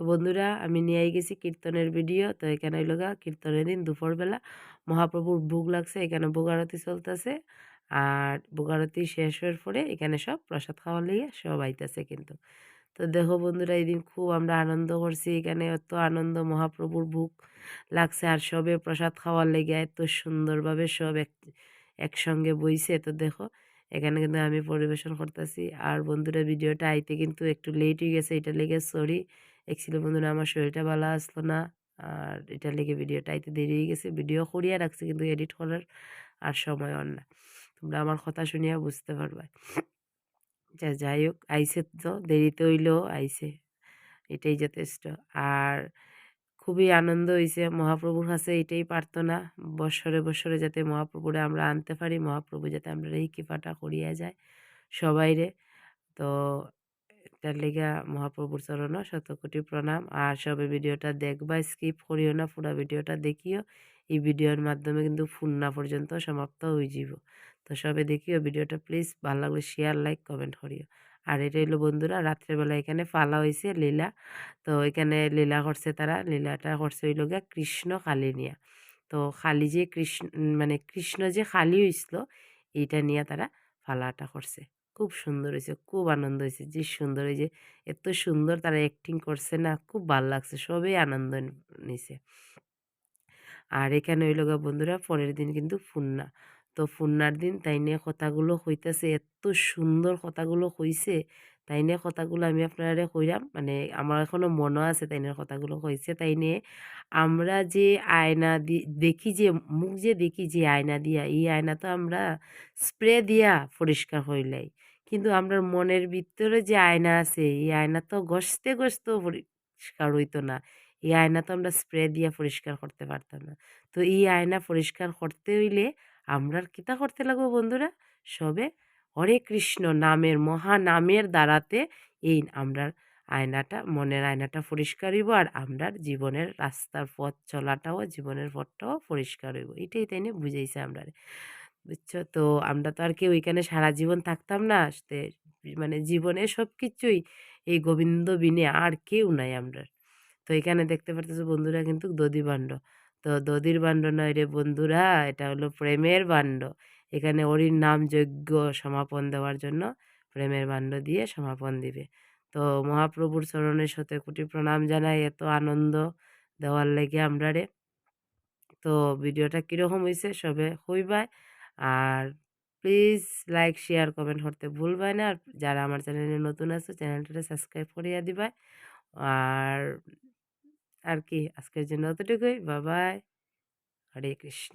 তো বন্ধুরা, আমি নিয়ে গেছি কীর্তনের ভিডিও। তো এখানে গা, কীর্তনের দিন দুপুরবেলা মহাপ্রভুর ভোগ লাগছে, এখানে ভোগ আরতি চলতেছে। আর ভোগ আরতি শেষ হওয়ার পরে এখানে সব প্রসাদ খাওয়ার লিগে সব আইতেছে কিন্তু। তো দেখো বন্ধুরা, এই দিন খুব আমরা আনন্দ করছি এখানে, এত আনন্দ, মহাপ্রভুর ভোগ লাগছে আর সবে প্রসাদ খাওয়ার লেগে এত সুন্দরভাবে সব এক, একসঙ্গে বইছে। তো দেখো, এখানে কিন্তু আমি পরিবেশন করতেছি। আর বন্ধুরা, ভিডিওটা আইতে কিন্তু একটু লেট হয়ে গেছে এটা লেগে সরি একছিল বন্ধুরা, আমার শরীরটা ভালো আসলো না। আর এটা লেগে ভিডিওটা আইতে দেরি হয়ে গেছে। ভিডিও করিয়া রাখছি, কিন্তু এডিট করার আর সময় অন না। তোমরা আমার কথা শুনিয়া বুঝতে পারবা। যা, যাই হোক আইসে তো, দেরিতে হইলেও আইসে এটাই যথেষ্ট। আর খুবই আনন্দ হয়েছে মহাপ্রভুর কাছে এটাই প্রার্থনা। বৎসরে বৎসরে যাতে মহাপ্রভুরে আমরা আনতে পারি, মহাপ্রভু যাতে আমরা এই কৃপাটা করিয়া যায় সবাইরে। তো এটার লেগা মহাপ্রভুর চরণ শত কোটি প্রণাম। আর সবে ভিডিওটা দেখবা স্কিপ করিও না, পুরো ভিডিওটা দেখিও। এই ভিডিওর মাধ্যমে কিন্তু ফুন্না পর্যন্ত সমাপ্ত হয়ে যাব তো সবে দেখিও ভিডিওটা প্লিজ ভালো লাগলে শেয়ার লাইক কমেন্ট করিও। আর এটা হলো বন্ধুরা রাত্রেবেলা এখানে ফালা হয়েছে লীলা। তো এখানে লীলা করছে তারা, লীলাটা করছে হইল গিয়া কৃষ্ণ কালী নিয়া তো খালি যে কৃষ্ণ মানে কৃষ্ণ যে খালি হয়েছিল এইটা নিয়ে তারা ফালাটা করছে। খুব সুন্দর হয়েছে, খুব আনন্দ হয়েছে। যে সুন্দর হয়েছে এত সুন্দর তারা অ্যাক্টিং করছে না, খুব ভালো লাগছে, সবই আনন্দ নিছে। আর এখানে হইল গা বন্ধুরা, পরের দিন কিন্তু ফুন্না। তো ফুন্নার দিন তাই নিয়ে কথাগুলো হইতেছে, এত সুন্দর কথাগুলো হইছে, তাই নিয়ে কথাগুলো আমি আপনারা কইরাম মানে আমার এখনও মনে আছে তাই নিয়ে কথাগুলো হয়েছে তাই নিয়ে আমরা যে আয়না দি, দেখি যে, মুখ যে দেখি যে আয়না দিয়া, এই আয়না তো আমরা স্প্রে দিয়া পরিষ্কার হইলাই। কিন্তু আমরা মনের ভিতরে যে আয়না আছে, এই আয়না তো গসতে গসতেও পরিষ্কার হইতো না। এই আয়না তো আমরা স্প্রে দিয়ে পরিষ্কার করতে পারতাম না। তো এই আয়না পরিষ্কার করতে হইলে আমরা কিতা করতে লাগবো বন্ধুরা? সবে হরে কৃষ্ণ নামের, মহা নামের দ্বারাতে এই আমরার আয়নাটা, মনের আয়নাটা পরিষ্কার হইব আর আমরার জীবনের রাস্তার পথ চলাটাও, জীবনের পথটাও পরিষ্কার হইব। এটাই তাই নিয়ে বুঝাইছে আমরা বুঝছ? তো আমরা তো আর কেউ ওইখানে সারা জীবন থাকতাম না। আসতে মানে জীবনে সব কিছুই এই গোবিন্দ বিনে আর কেউ নাই আমরা তো এখানে দেখতে পারতেছো বন্ধুরা কিন্তু দধি বাণ্ড তো দধির বাণ্ড নয় রে বন্ধুরা, এটা হলো প্রেমের বাণ্ড এখানে হরির নাম যজ্ঞ সমাপন দেওয়ার জন্য প্রেমের বাণ্ড দিয়ে সমাপন দিবে। তো মহাপ্রভুর চরণের সাথে কোটি প্রণাম জানাই, এত আনন্দ দেওয়ার লেগে আমরা রে। তো ভিডিওটা কীরকম হয়েছে সবে হইবাই আর প্লিজ লাইক শেয়ার কমেন্ট করতে ভুলবাই না। আর যারা আমার চ্যানেলে নতুন আছে চ্যানেলটা সাবস্ক্রাইব করিয়া দিবা আর আর কি, আজকের জন্য অতটুকুই বাবাই হরে কৃষ্ণ।